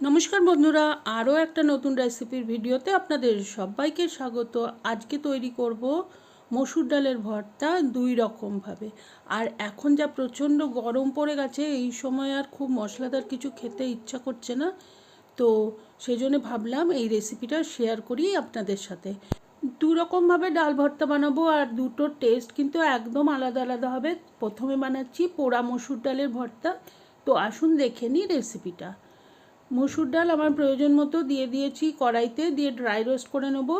নমস্কার বন্ধুরা, আরও একটা নতুন রেসিপির ভিডিওতে আপনাদের সবাইকে স্বাগত। আজকে তৈরি করব মসুর ডালের ভর্তা দুই রকমভাবে। আর এখন যা প্রচণ্ড গরম পড়ে গেছে, এই সময় আর খুব মশলাদার কিছু খেতে ইচ্ছা করছে না। তো সেই জন্য ভাবলাম এই রেসিপিটা শেয়ার করি আপনাদের সাথে। দু রকমভাবে ডাল ভর্তা বানাবো, আর দুটোর টেস্ট কিন্তু একদম আলাদা আলাদা হবে। প্রথমে বানাচ্ছি পোড়া মসুর ডালের ভর্তা। তো আসুন দেখে নিই রেসিপিটা। মসুর ডাল আমার প্রয়োজন মতো দিয়ে দিয়েছি কড়াইতে, দিয়ে ড্রাই রোস্ট করে নেব।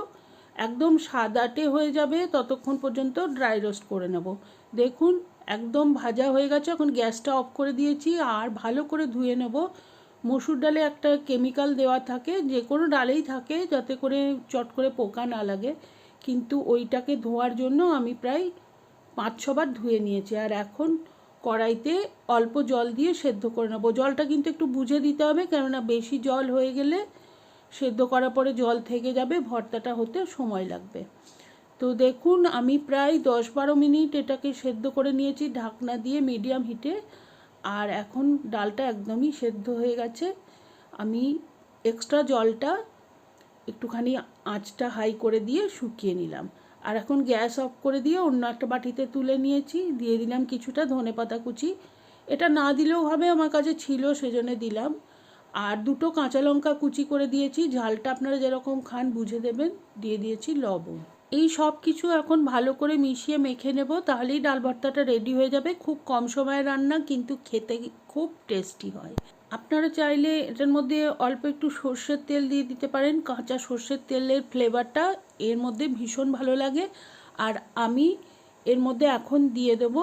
একদম সাদাটে হয়ে যাবে, ততক্ষণ পর্যন্ত ড্রাই রোস্ট করে নেব। দেখুন, একদম ভাজা হয়ে গেছে, এখন গ্যাসটা অফ করে দিয়েছি, আর ভালো করে ধুয়ে নেব। মসুর ডালে একটা কেমিক্যাল দেওয়া থাকে, যে কোনো ডালেই থাকে, যাতে করে চট করে পোকা না লাগে। কিন্তু ওইটাকে ধোয়ার জন্য আমি প্রায় পাঁচ ছবার ধুয়ে নিয়েছি, আর এখন কড়াইতে অল্প জল দিয়ে সেদ্ধ করে নেব। জলটা কিন্তু একটু বুঝে দিতে হবে, কেননা বেশি জল হয়ে গেলে সেদ্ধ করার পরে জল থেকে যাবে, ভর্তাটা হতে সময় লাগবে। তো দেখুন, আমি প্রায় দশ বারো মিনিট এটাকে সেদ্ধ করে নিয়েছি, ঢাকনা দিয়ে মিডিয়াম হিটে। আর এখন ডালটা একদমই সেদ্ধ হয়ে গেছে। আমি এক্সট্রা জলটা একটুখানি আঁচটা হাই করে দিয়ে শুকিয়ে নিলাম। আর এখন গ্যাস অফ করে দিয়ে অন্য একটা বাটিতে তুলে নিয়েছি। দিয়ে দিলাম কিছুটা ধনে পাতা কুচি। এটা না দিলেও হবে, আমার কাছে ছিল, সেজন্য দিলাম। আর দুটো কাঁচা লঙ্কা কুচি করে দিয়েছি। ঝালটা আপনারা যেরকম খান বুঝে দেবেন। দিয়ে দিয়েছি লবণ। এই সব কিছু এখন ভালো করে মিশিয়ে মেখে নেব, তাহলেই ডাল ভর্তাটা রেডি হয়ে যাবে। খুব কম সময়ে রান্না, কিন্তু খেতে খুব টেস্টি হয়। আপনারা চাইলে এটার মধ্যে অল্প একটু সর্ষের তেল দিয়ে দিতে পারেন। কাঁচা সর্ষের তেলের ফ্লেভারটা এর মধ্যে ভীষণ ভালো লাগে। আর আমি এর মধ্যে এখন দিয়ে দেবো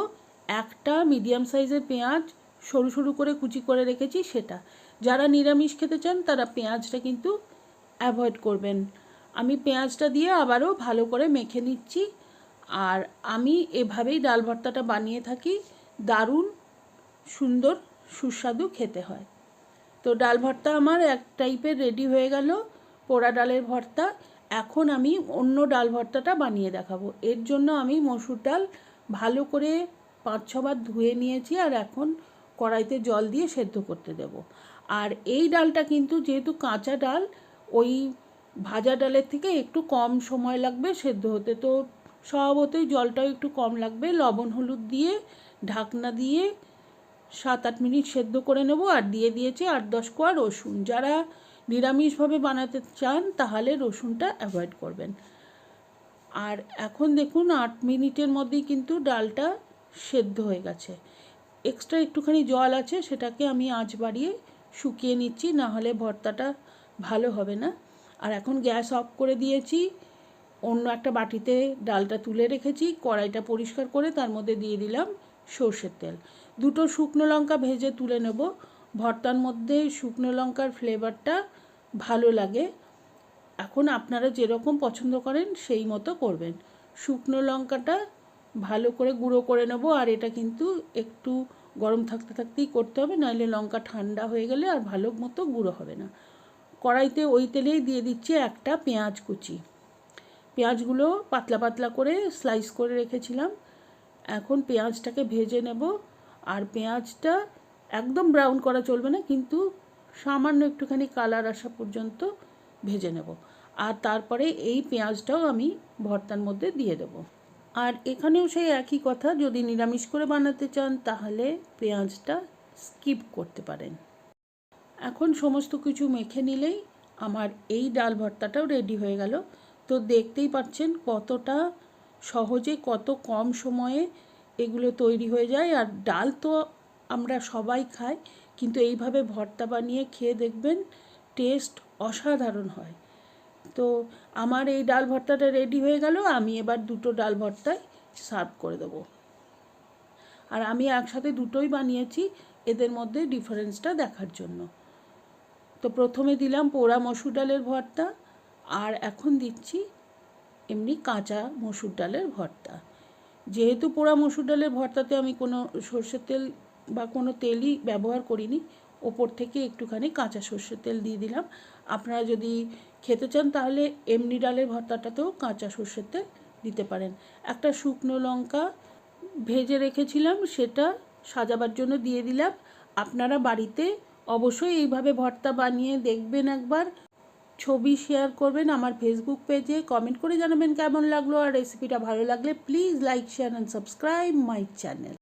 একটা মিডিয়াম সাইজের পেঁয়াজ, সরু সরু করে কুচি করে রেখেছি সেটা। যারা নিরামিষ খেতে চান, তারা পেঁয়াজটা কিন্তু অ্যাভয়েড করবেন। আমি পেঁয়াজটা দিয়ে আবারও ভালো করে মেখে নিচ্ছি। আর আমি এভাবেই ডাল ভর্তাটা বানিয়ে থাকি। দারুণ সুন্দর সুস্বাদু খেতে হয়। তো ডাল ভর্তা আমার এক টাইপের রেডি হয়ে গেল, পোড়া ডালের ভর্তা। এখন আমি অন্য ডাল ভর্তাটা বানিয়ে দেখাবো। এর জন্য আমি মসুর ডাল ভালো করে পাঁচ ছবার ধুয়ে নিয়েছি আর এখন কড়াইতে জল দিয়ে সেদ্ধ করতে দেব। আর এই ডালটা কিন্তু যেহেতু কাঁচা ডাল, ওই ভাজা ডালের থেকে একটু কম সময় লাগবে সেদ্ধ হতে। তো স্বভাবতই জলটাও একটু কম লাগবে। লবণ, হলুদ দিয়ে ঢাকনা দিয়ে সাত আট মিনিট সেদ্ধ করে নেব আর দিয়ে দিয়েছি আট দশ কোয়া রসুন। যারা নিরামিষভাবে বানাতে চান তাহলে রসুনটা অ্যাভয়েড করবেন। আর এখন দেখুন আট মিনিটের মধ্যেই কিন্তু ডালটা সেদ্ধ হয়ে গেছে। এক্সট্রা একটুখানি জল আছে, সেটাকে আমি আঁচ বাড়িয়ে শুকিয়ে নিচ্ছি, না হলে ভর্তাটা ভালো হবে না। আর এখন গ্যাস অফ করে দিয়েছি, অন্য একটা বাটিতে ডালটা তুলে রেখেছি, কড়াইটা পরিষ্কার করে তার মধ্যে দিয়ে দিলাম সর্ষের তেল। দুটো শুকনো লঙ্কা ভেজে তুলে নেব। ভর্তার মধ্যে শুকনো লঙ্কার ফ্লেভারটা ভালো লাগে। এখন আপনারা যেরকম পছন্দ করেন সেই মতো করবেন। শুকনো লঙ্কাটা ভালো করে গুঁড়ো করে নেব আর এটা কিন্তু একটু গরম থাকতে থাকতেই করতে হবে, নাহলে লঙ্কা ঠান্ডা হয়ে গেলে আর ভালো মতো গুঁড়ো হবে না। কড়াইতে ওই তেলেই দিয়ে দিচ্ছি একটা পেঁয়াজ কুচি। পেঁয়াজগুলো পাতলা পাতলা করে স্লাইস করে রেখেছিলাম। এখন পেঁয়াজটাকে ভেজে নেব। আর পেঁয়াজটা একদম ব্রাউন করা চলবে না, কিন্তু সামান্য একটুখানি কালার আসা পর্যন্ত ভেজে নেব। আর তারপরে এই পেঁয়াজটাও আমি ভর্তার মধ্যে দিয়ে দেব। আর এখানেও সেই একই কথা, যদি নিরামিষ করে বানাতে চান, তাহলে পেঁয়াজটা স্কিপ করতে পারেন। এখন সমস্ত কিছু মেখে নিলেই আমার এই ডাল ভর্তাটাও রেডি হয়ে গেল। তো দেখতেই পাচ্ছেন কতটা সহজে, কত কম সময়ে এগুলো তৈরি হয়ে যায়। আর ডাল তো আমরা সবাই খাই, কিন্তু এইভাবে ভর্তা বানিয়ে খেয়ে দেখবেন টেস্ট অসাধারণ হয়। তো আমার এই ডাল ভর্তাটা রেডি হয়ে গেল, আমি এবার দুটো ডাল ভর্তায় সার্ভ করে দেবো। আর আমি একসাথে দুটোই বানিয়েছি, এদের মধ্যে ডিফারেন্সটা দেখার জন্য। তো প্রথমে দিলাম পোড়া মসুর ডালের ভর্তা, আর এখন দিচ্ছি এমনি কাঁচা মসুর ডালের ভর্তা। যেহেতু পোড়া মসুর ডালের ভর্তাতে আমি কোনো সর্ষের তেল বা কোনো তেলই ব্যবহার করিনি, ওপর থেকে একটুখানি কাঁচা সর্ষের তেল দিয়ে দিলাম। আপনারা যদি খেতে চান তাহলে এমনি ডালের ভর্তাটাতেও কাঁচা সর্ষের তেল দিতে পারেন। একটা শুকনো লঙ্কা ভেজে রেখেছিলাম, সেটা সাজাবার জন্য দিয়ে দিলাম। আপনারা বাড়িতে অবশ্যই এইভাবে ভর্তা বানিয়ে দেখবেন একবার। ছবি শেয়ার করবেন আমার ফেসবুক পেজে কমেন্ট করে জানাবেন কেমন লাগল আর রেসিপিটা ভালো লাগলে please like share and subscribe my channel